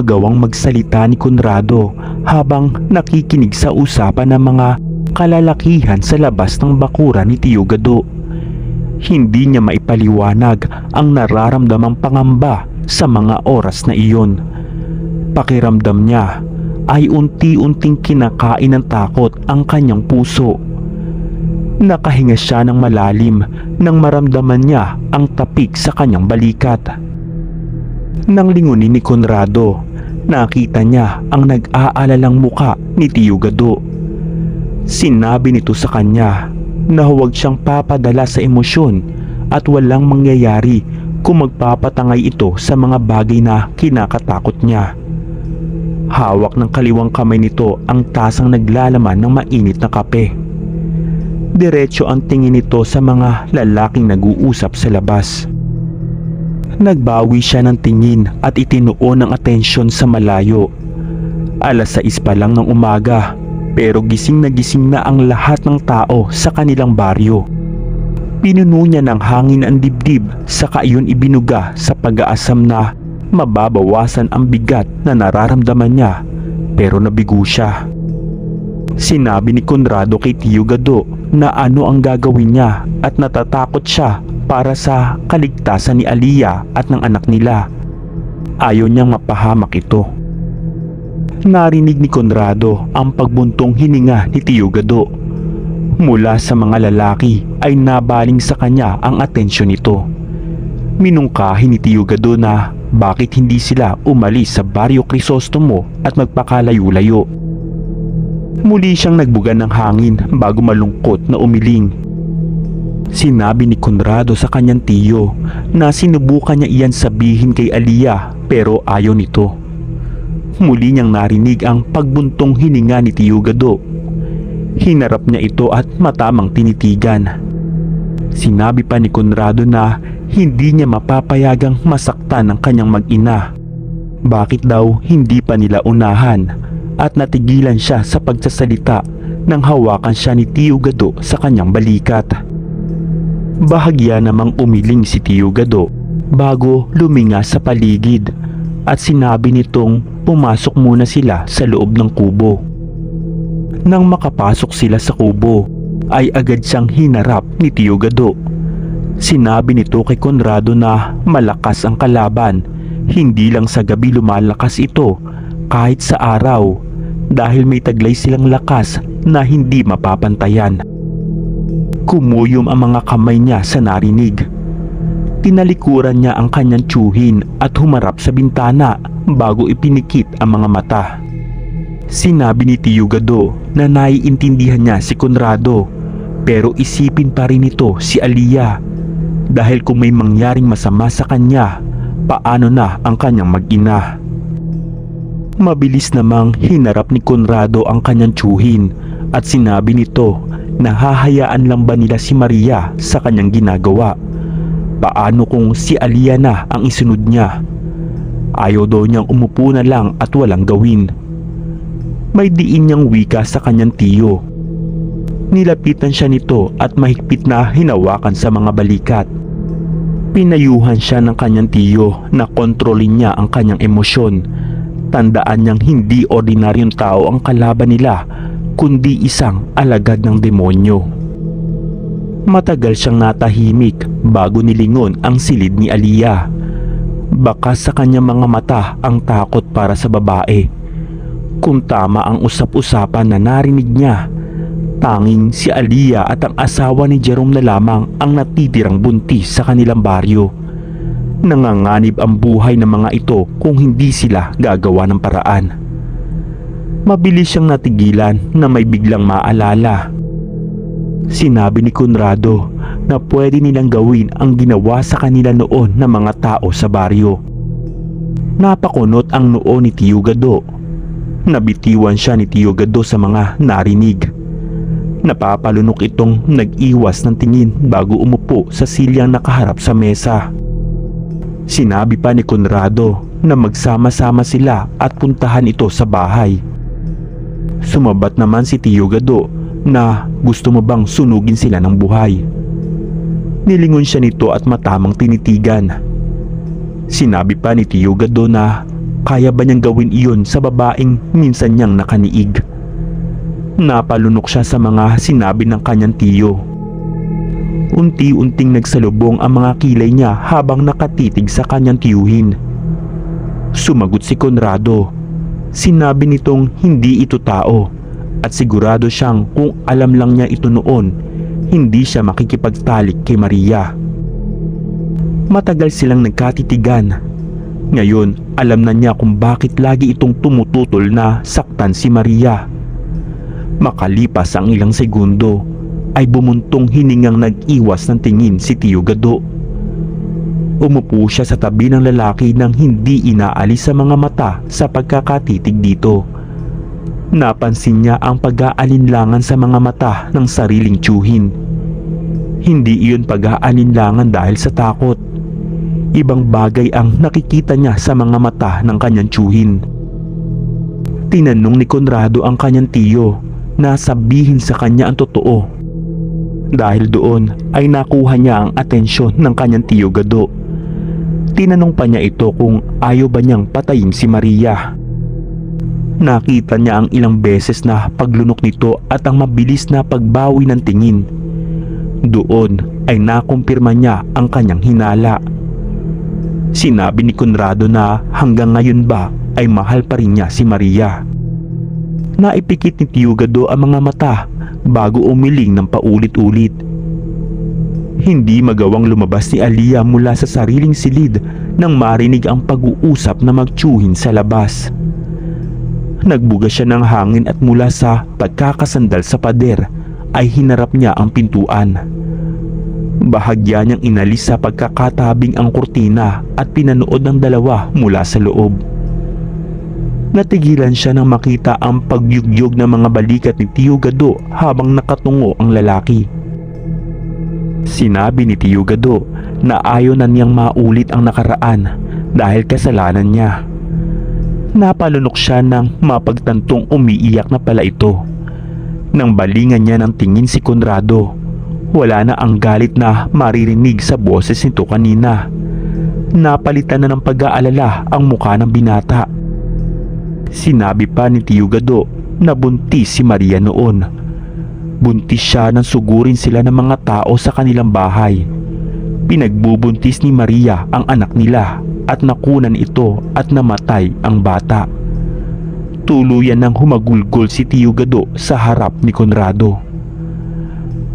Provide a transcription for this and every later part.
magawang magsalita ni Conrado habang nakikinig sa usapan ng mga kalalakihan sa labas ng bakura ni Tio Gado. Hindi niya maipaliwanag ang nararamdamang pangamba sa mga oras na iyon. Pakiramdam niya ay unti-unting kinakain ng takot ang kanyang puso. Nakahinga siya ng malalim nang maramdaman niya ang tapik sa kanyang balikat. Nang lingunin ni Conrado, nakita niya ang nag-aalalang muka ni Tio Gado. Sinabi nito sa kanya na huwag siyang papadala sa emosyon at walang mangyayari kung magpapatangay ito sa mga bagay na kinakatakot niya. Hawak ng kaliwang kamay nito ang tasang naglalaman ng mainit na kape. Diretso ang tingin nito sa mga lalaking nag-uusap sa labas. Nagbawi siya ng tingin at itinuon ang atensyon sa malayo. Alas 6 pa lang ng umaga pero gising na gising na ang lahat ng tao sa kanilang baryo. Pinuno niya ng hangin ang dibdib saka iyon ibinuga sa pag-aasam na mababawasan ang bigat na nararamdaman niya pero nabigo siya. Sinabi ni Conrado kay Tio Gado na ano ang gagawin niya at natatakot siya para sa kaligtasan ni Aliyah at ng anak nila. Ayaw niyang mapahamak ito. Narinig ni Conrado ang pagbuntong hininga ni Tio Gado. Mula sa mga lalaki ay nabaling sa kanya ang atensyon nito. Minungkahi ni Tio Gado na bakit hindi sila umalis sa Baryo Crisostomo at magpakalayo-layo. Muli siyang nagbugan ng hangin bago malungkot na umiling. Sinabi ni Conrado sa kanyang tiyo na sinubukan niya iyan sabihin kay Aliyah pero ayaw nito. Muli niyang narinig ang pagbuntong hininga ni Tiyo Gado. Hinarap niya ito at matamang tinitigan. Sinabi pa ni Conrado na hindi niya mapapayagang masaktan ang kanyang mag-ina. Bakit daw hindi pa nila unahan at natigilan siya sa pagsasalita nang hawakan siya ni Tio Gado sa kanyang balikat. Bahagya namang umiling si Tio Gado bago luminga sa paligid at sinabi nitong pumasok muna sila sa loob ng kubo. Nang makapasok sila sa kubo ay agad siyang hinarap ni Tio Gado. Sinabi nito kay Conrado na malakas ang kalaban, hindi lang sa gabi lumalakas ito kahit sa araw dahil may taglay silang lakas na hindi mapapantayan. Kumuyom ang mga kamay niya sa narinig. Tinalikuran niya ang kanyang tsuhin at humarap sa bintana bago ipinikit ang mga mata. Sinabi ni Tio Gado na naiintindihan niya si Conrado pero isipin pa rin ito si Aliyah dahil kung may mangyaring masama sa kanya, paano na ang kanyang mag-ina? Mabilis namang hinarap ni Conrado ang kanyang tsuhin at sinabi nito na hahayaan lang ba nila si Maria sa kanyang ginagawa. Paano kung si Alia na ang isunod niya? Ayaw daw niyang umupo na lang at walang gawin. May diin niyang wika sa kanyang tiyo. Nilapitan siya nito at mahigpit na hinawakan sa mga balikat. Pinayuhan siya ng kanyang tiyo na kontrolin niya ang kanyang emosyon. Tandaan niyang hindi ordinaryong tao ang kalaban nila kundi isang alagad ng demonyo. Matagal siyang natahimik bago nilingon ang silid ni Aliyah. Baka sa kanyang mga mata ang takot para sa babae. Kung tama ang usap-usapan na narinig niya, tanging si Aliyah at ang asawa ni Jerome na lamang ang natitirang buntis sa kanilang baryo. Nanganganib ang buhay ng mga ito kung hindi sila gagawa ng paraan. Mabilis siyang natigilan na may biglang maalala. Sinabi ni Conrado na pwede nilang gawin ang ginawa sa kanila noon ng mga tao sa baryo. Napakunot ang noo ni Tio Gado. Nabitiwan siya ni Tio Gado sa mga narinig. Napapalunok itong nag-iwas ng tingin bago umupo sa silyang nakaharap sa mesa. Sinabi pa ni Conrado na magsama-sama sila at puntahan ito sa bahay. Sumabat naman si Tio Gado na gusto mo bang sunugin sila ng buhay. Nilingon siya nito at matamang tinitigan. Sinabi pa ni Tio Gado na kaya ba niyang gawin iyon sa babaeng minsan niyang nakaniig. Napalunok siya sa mga sinabi ng kanyang tiyo. Unti-unting nagsalubong ang mga kilay niya habang nakatitig sa kanyang tiyuhin. Sumagot si Conrado. Sinabi nitong hindi ito tao at sigurado siyang kung alam lang niya ito noon, hindi siya makikipagtalik kay Maria. Matagal silang nagkatitigan. Ngayon, alam na niya kung bakit lagi itong tumututol na saktan si Maria. Makalipas ang ilang segundo, ay bumuntong hiningang nag-iwas ng tingin si Tio Gado. Umupo siya sa tabi ng lalaki nang hindi inaalis sa mga mata sa pagkakatitig dito. Napansin niya ang pag-aalinlangan sa mga mata ng sariling tiyuhin. Hindi iyon pag-aalinlangan dahil sa takot. Ibang bagay ang nakikita niya sa mga mata ng kanyang tiyuhin. Tinanong ni Conrado ang kanyang tiyo na sabihin sa kanya ang totoo. Dahil doon ay nakuha niya ang atensyon ng kanyang tiyo Gado. Tinanong pa niya ito kung ayaw ba niyang patayin si Maria. Nakita niya ang ilang beses na paglunok nito at ang mabilis na pagbawi ng tingin. Doon ay nakumpirma niya ang kanyang hinala. Sinabi ni Conrado na hanggang ngayon ba ay mahal pa rin niya si Maria. Naipikit ni Tiyugado ang mga mata bago umiling ng paulit-ulit. Hindi magawang lumabas ni Aliyah mula sa sariling silid nang marinig ang pag-uusap na magtsuhin sa labas. Nagbuga siya ng hangin at mula sa pagkakasandal sa pader ay hinarap niya ang pintuan. Bahagya niyang inalis sa pagkakatabing ang kurtina at pinanood ng dalawa mula sa loob. Natigilan siya nang makita ang pagyugyog ng mga balikat ni Tio Gado habang nakatungo ang lalaki. Sinabi ni Tio Gado na ayaw na niyang maulit ang nakaraan dahil kasalanan niya. Napalunok siya nang mapagtantong umiiyak na pala ito. Nang balingan niya ng tingin si Conrado, wala na ang galit na maririnig sa boses nito kanina. Napalitan na ng pag-aalala ang mukha ng binata. Sinabi pa ni Tio Gado na buntis si Maria noon. Buntis siya nang sugurin sila ng mga tao sa kanilang bahay. Pinagbubuntis ni Maria ang anak nila at nakunan ito at namatay ang bata. Tuluyan nang humagulgol si Tio Gado sa harap ni Conrado.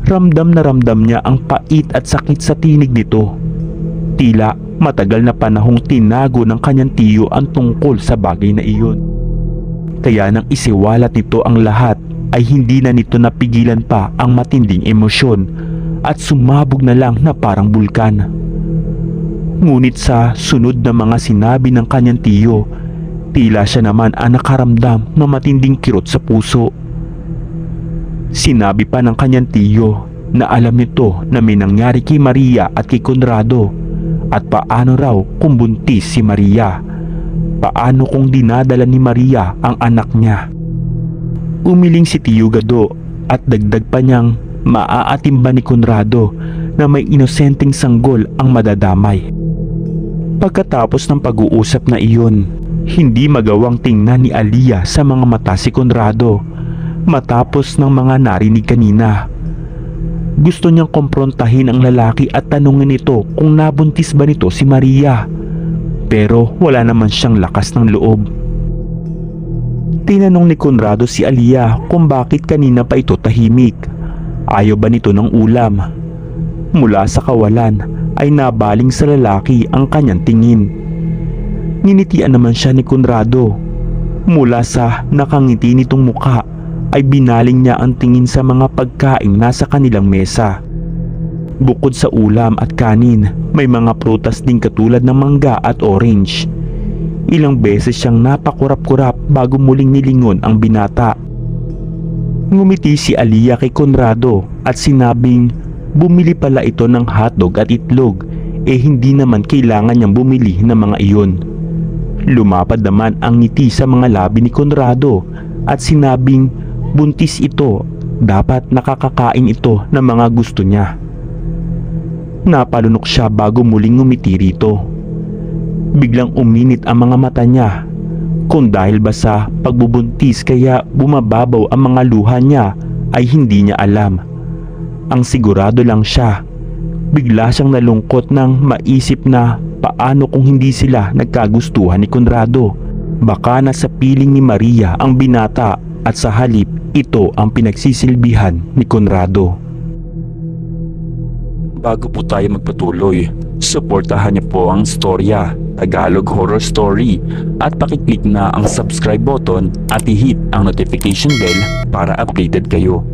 Ramdam na ramdam niya ang pait at sakit sa tinig nito. Tila matagal na panahong tinago ng kanyang tiyo ang tungkol sa bagay na iyon. Kaya nang isiwalat nito ang lahat ay hindi na nito napigilan pa ang matinding emosyon at sumabog na lang na parang bulkan. Ngunit sa sunod na mga sinabi ng kanyang tiyo, tila siya naman ang nakaramdam ng matinding kirot sa puso. Sinabi pa ng kanyang tiyo na alam nito na may nangyari kay Maria at kay Conrado at paano raw kung buntis si Maria. Paano kung dinadala ni Maria ang anak niya. Umiling si Tiyo Gado at dagdag pa niyang maaatimba ni Conrado na may inosenteng sanggol ang madadamay. Pagkatapos ng pag-uusap na iyon, hindi magawang tingnan ni Aliyah sa mga mata si Conrado matapos ng mga narinig kanina. Gusto niyang komprontahin ang lalaki at tanungin ito kung nabuntis ba nito si Maria. Pero wala naman siyang lakas ng loob. Tinanong ni Conrado si Aliyah kung bakit kanina pa ito tahimik. Ayaw ba nito ng ulam? Mula sa kawalan ay nabaling sa lalaki ang kanyang tingin. Ninitian naman siya ni Conrado. Mula sa nakangiti nitong muka ay binaling niya ang tingin sa mga pagkain nasa kanilang mesa. Bukod sa ulam at kanin, may mga prutas din katulad ng mangga at orange. Ilang beses siyang napakurap-kurap bago muling nilingon ang binata. Ngumiti si Aliyah kay Conrado at sinabing bumili pala ito ng hotdog at itlog eh hindi naman kailangan niyang bumili ng mga iyon. Lumapad naman ang ngiti sa mga labi ni Conrado at sinabing buntis ito dapat nakakakain ito ng mga gusto niya. Napalunok siya bago muling ngumiti rito. Biglang uminit ang mga mata niya kung dahil ba sa pagbubuntis kaya bumababaw ang mga luha niya ay hindi niya alam. Ang sigurado lang siya. Bigla siyang nalungkot nang maisip na paano kung hindi sila nagkagustuhan ni Conrado. Baka nasa piling ni Maria ang binata at sa halip ito ang pinagsisilbihan ni Conrado. Bago po tayo magpatuloy, suportahan niyo po ang storya Tagalog Horror Story at pakiclick na ang subscribe button at i-hit ang notification bell para updated kayo.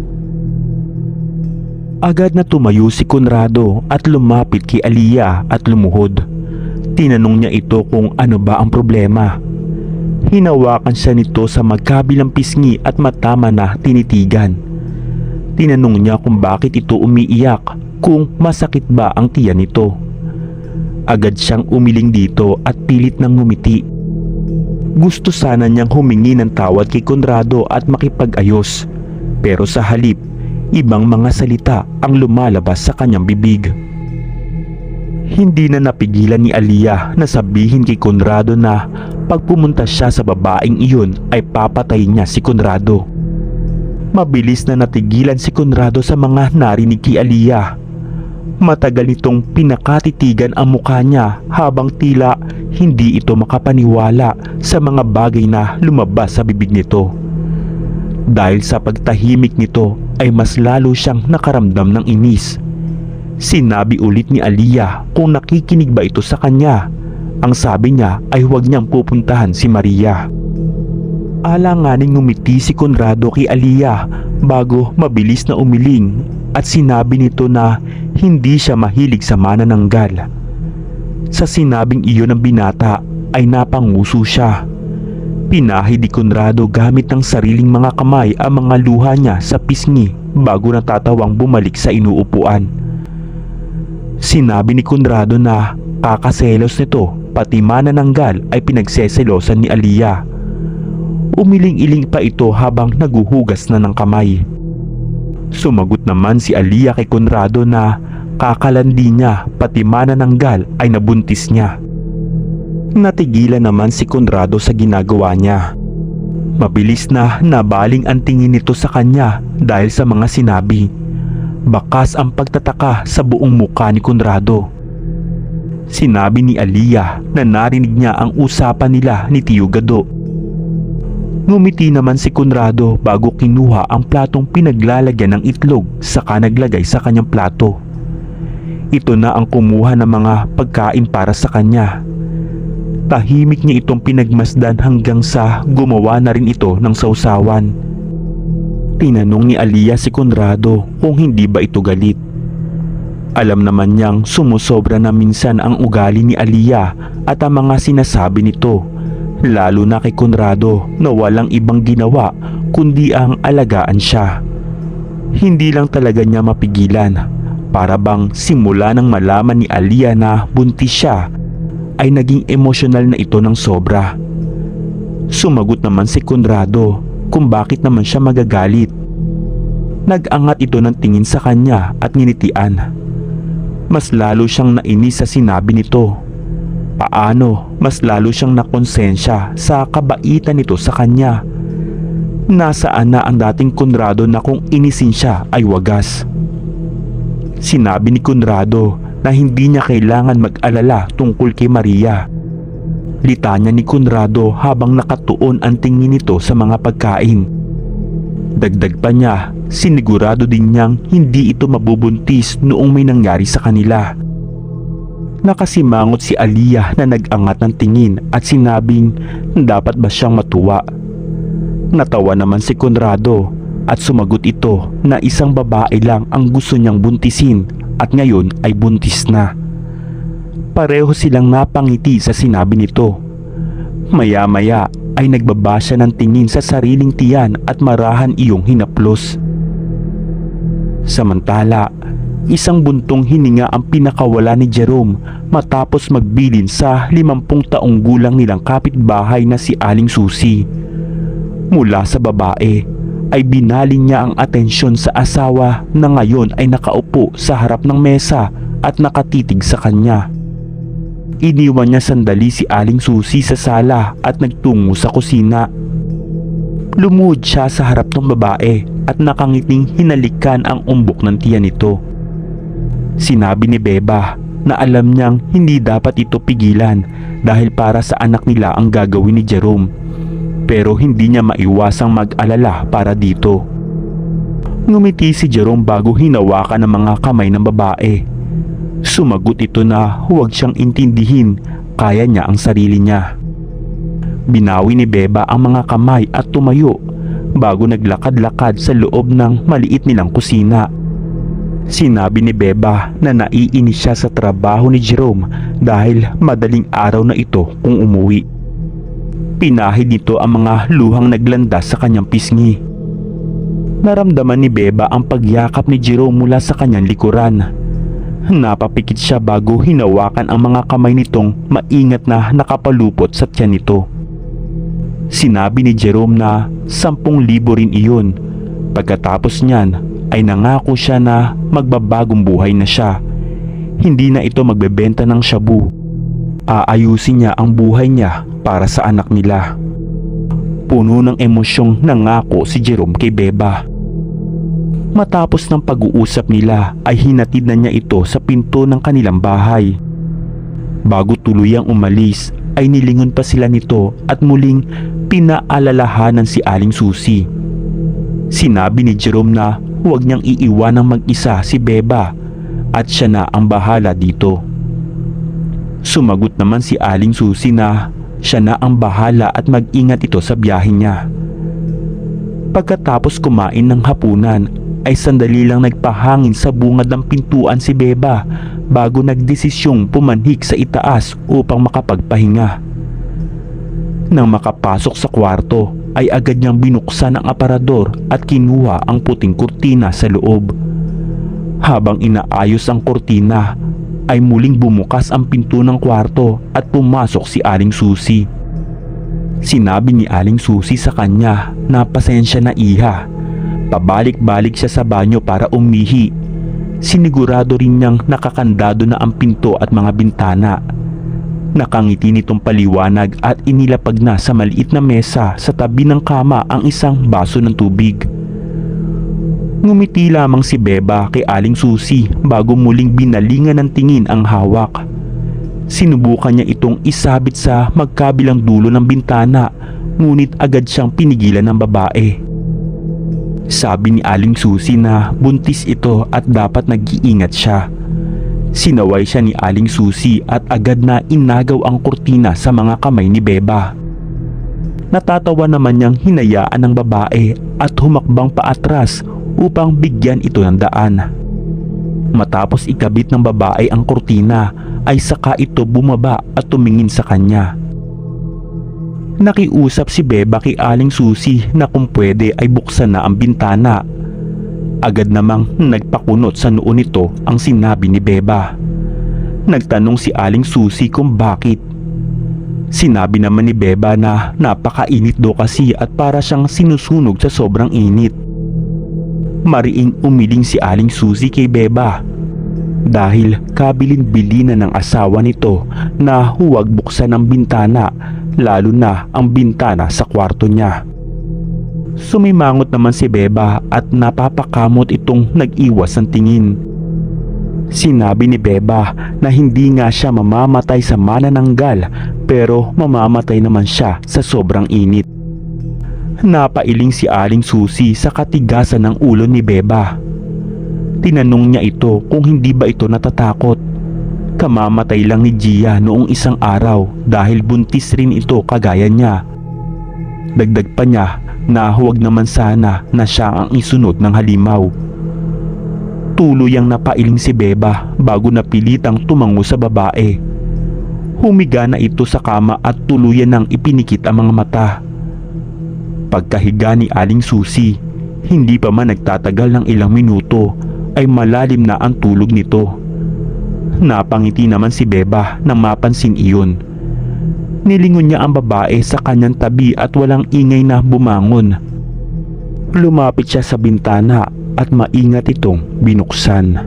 Agad na tumayo si Conrado at lumapit kay Aliyah at lumuhod. Tinanong niya ito kung ano ba ang problema. Hinawakan siya nito sa magkabilang pisngi at matama na tinitigan. Tinanong niya kung bakit ito umiiyak, kung masakit ba ang tiyan nito. Agad siyang umiling dito at pilit nang ngumiti. Gusto sana niyang humingi ng tawad kay Conrado at makipag-ayos. Pero sa halip, ibang mga salita ang lumalabas sa kanyang bibig. Hindi na napigilan ni Aliyah na sabihin kay Conrado na pag pumunta siya sa babaeng iyon ay papatayin niya si Conrado. Mabilis na natigilan si Conrado sa mga narinig kay Aliyah. Matagal nitong pinakatitigan ang mukha niya habang tila hindi ito makapaniwala sa mga bagay na lumabas sa bibig nito. Dahil sa pagtahimik nito ay mas lalo siyang nakaramdam ng inis. Sinabi ulit ni Aliyah kung nakikinig ba ito sa kanya. Ang sabi niya ay huwag niyang pupuntahan si Maria. Alanganing ngumiti si Conrado kay Aliyah bago mabilis na umiling at sinabi nito na hindi siya mahilig sa manananggal. Sa sinabing iyon ng binata ay napanguso siya. Pinahi ni Conrado gamit ng sariling mga kamay ang mga luha niya sa pisngi bago natatawang bumalik sa inuupuan. Sinabi ni Conrado na kakaselos nito pati manananggal ay pinagseselosan ni Aliyah. Umiling-iling pa ito habang naguhugas na ng kamay. Sumagot naman si Aliyah kay Conrado na kakalandi niya pati manananggal ay nabuntis niya. Natigilan naman si Conrado sa ginagawa niya. Mabilis na nabaling ang tingin nito sa kanya dahil sa mga sinabi. Bakas ang pagtataka sa buong muka ni Conrado. Sinabi ni Aliyah na narinig niya ang usapan nila ni Tio Gado. Ngumiti naman si Conrado bago kinuha ang platong pinaglalagyan ng itlog saka naglagay sa kanyang plato. Ito na ang kumuha ng mga pagkain para sa kanya. Tahimik niya itong pinagmasdan hanggang sa gumawa na rin ito ng sausawan. Tinanong ni Aliyah si Conrado kung hindi ba ito galit. Alam naman niyang sumusobra na minsan ang ugali ni Aliyah at ang mga sinasabi nito lalo na kay Conrado na walang ibang ginawa kundi ang alagaan siya. Hindi lang talaga niya mapigilan para bang simula nang malaman ni Aliyah na buntis siya ay naging emosyonal na ito ng sobra. Sumagot naman si Conrado kung bakit naman siya magagalit. Nag-angat ito ng tingin sa kanya at nginitian. Mas lalo siyang nainis sa sinabi nito. Paano mas lalo siyang nakonsensya sa kabaitan nito sa kanya. Nasaan na ang dating Conrado na kung inisin siya ay wagas. Sinabi ni Conrado na hindi niya kailangan mag-alala tungkol kay Maria. Litanya ni Conrado habang nakatuon ang tingin nito sa mga pagkain. Dagdag pa niya, sinigurado din niyang hindi ito mabubuntis noong may nangyari sa kanila. Nakasimangot si Aliyah na nag-angat ng tingin at sinabing dapat ba siyang matuwa. Natawa naman si Conrado at sumagot ito na isang babae lang ang gusto niyang buntisin at ngayon ay buntis na. Pareho silang napangiti sa sinabi nito. Maya-maya ay nagbaba ng tingin sa sariling tiyan at marahan iyong hinaplos. Samantala, isang buntong hininga ang pinakawala ni Jerome matapos magbilin sa 50 taong gulang nilang kapitbahay na si Aling Susi. Mula sa babae ay binalin niya ang atensyon sa asawa na ngayon ay nakaupo sa harap ng mesa at nakatitig sa kanya. Iniwan niya sandali si Aling Susi sa sala at nagtungo sa kusina. Lumuhod siya sa harap ng babae at nakangiting hinalikan ang umbok ng tiyan nito. Sinabi ni Beba na alam niyang hindi dapat ito pigilan dahil para sa anak nila ang gagawin ni Jerome. Pero hindi niya maiwasang mag-alala para dito. Ngumiti si Jerome bago hinawakan ng mga kamay ng babae. Sumagot ito na huwag siyang intindihin, kaya niya ang sarili niya. Binawi ni Beba ang mga kamay at tumayo bago naglakad-lakad sa loob ng maliit nilang kusina. Sinabi ni Beba na naiinis siya sa trabaho ni Jerome dahil madaling araw na ito kung umuwi. Pinahid nito ang mga luhang naglandas sa kanyang pisngi. Naramdaman ni Beba ang pagyakap ni Jerome mula sa kanyang likuran. Napapikit siya bago hinawakan ang mga kamay nitong maingat na nakapalupot sa tiyan nito. Sinabi ni Jerome na 10,000 rin iyon. Pagkatapos niyan ay nangako siya na magbabagong buhay na siya. Hindi na ito magbebenta ng shabu. Aayusin niya ang buhay niya para sa anak nila. Puno ng emosyong nangako si Jerome kay Beba. Matapos ng pag-uusap nila ay hinatid na niya ito sa pinto ng kanilang bahay. Bago tuluyang umalis ay nilingon pa sila nito at muling pinaalalahanan si Aling Susi. Sinabi ni Jerome na huwag niyang iiwan ng mag-isa si Beba at siya na ang bahala dito. Sumagot naman si Aling Susi na siya na ang bahala at mag-ingat ito sa biyahe niya. Pagkatapos kumain ng hapunan ay sandali lang nagpahangin sa bungad ng pintuan si Beba bago nagdesisyong pumanhik sa itaas upang makapagpahinga. Nang makapasok sa kwarto ay agad niyang binuksan ang aparador at kinuha ang puting kurtina sa loob. Habang inaayos ang kurtina ay muling bumukas ang pinto ng kwarto at pumasok si Aling Susi. Sinabi ni Aling Susi sa kanya na pasensya na iha Pabalik-balik siya sa banyo para umihi. Sinigurado rin niyang nakakandado na ang pinto at mga bintana. Nakangiti nitong paliwanag at inilapag na sa maliit na mesa sa tabi ng kama ang isang baso ng tubig. Ngumiti lamang si Beba kay Aling Susi bago muling binalingan ng tingin ang hawak. Sinubukan niya itong isabit sa magkabilang dulo ng bintana ngunit agad siyang pinigilan ng babae. Sabi ni Aling Susi na buntis ito at dapat nag-iingat siya. Sinaway siya ni Aling Susi at agad na inagaw ang kurtina sa mga kamay ni Beba. Natatawa naman niyang hinayaan ng babae at humakbang paatras upang bigyan ito ng daan. Matapos ikabit ng babae ang kurtina ay saka ito bumaba at tumingin sa kanya. Nakiusap si Beba kay Aling Susi na kung pwede ay buksan na ang bintana. Agad namang nagpakunot sa noo nito ang sinabi ni Beba. Nagtanong si Aling Susi kung bakit. Sinabi naman ni Beba na napakainit daw kasi at para siyang sinusunog sa sobrang init. Mariing umiling si Aling Susi kay Beba dahil kabilin-bili na ng asawa nito na huwag buksan ang bintana lalo na ang bintana sa kwarto niya. Sumimangot naman si Beba at napapakamot itong nag-iwas ng tingin. Sinabi ni Beba na hindi nga siya mamamatay sa manananggal pero mamamatay naman siya sa sobrang init. Napailing si Aling Susi sa katigasan ng ulo ni Beba. Tinanong niya ito kung hindi ba ito natatakot Kamamatay lang ni Gia noong isang araw dahil buntis rin ito kagaya niya. Dagdag pa niya na huwag naman sana na siya ang isunod ng halimaw. Tuluyang napailing si Beba bago napilitang tumango sa babae. Humiga na ito sa kama at tuluyan nang ipinikit ang mga mata. Pagkahiga ni Aling Susi, hindi pa man nagtatagal ng ilang minuto ay malalim na ang tulog nito. Napangiti naman si Beba nang mapansin iyon. Nilingon niya ang babae sa kanyang tabi at walang ingay na bumangon. Lumapit siya sa bintana at maingat itong binuksan.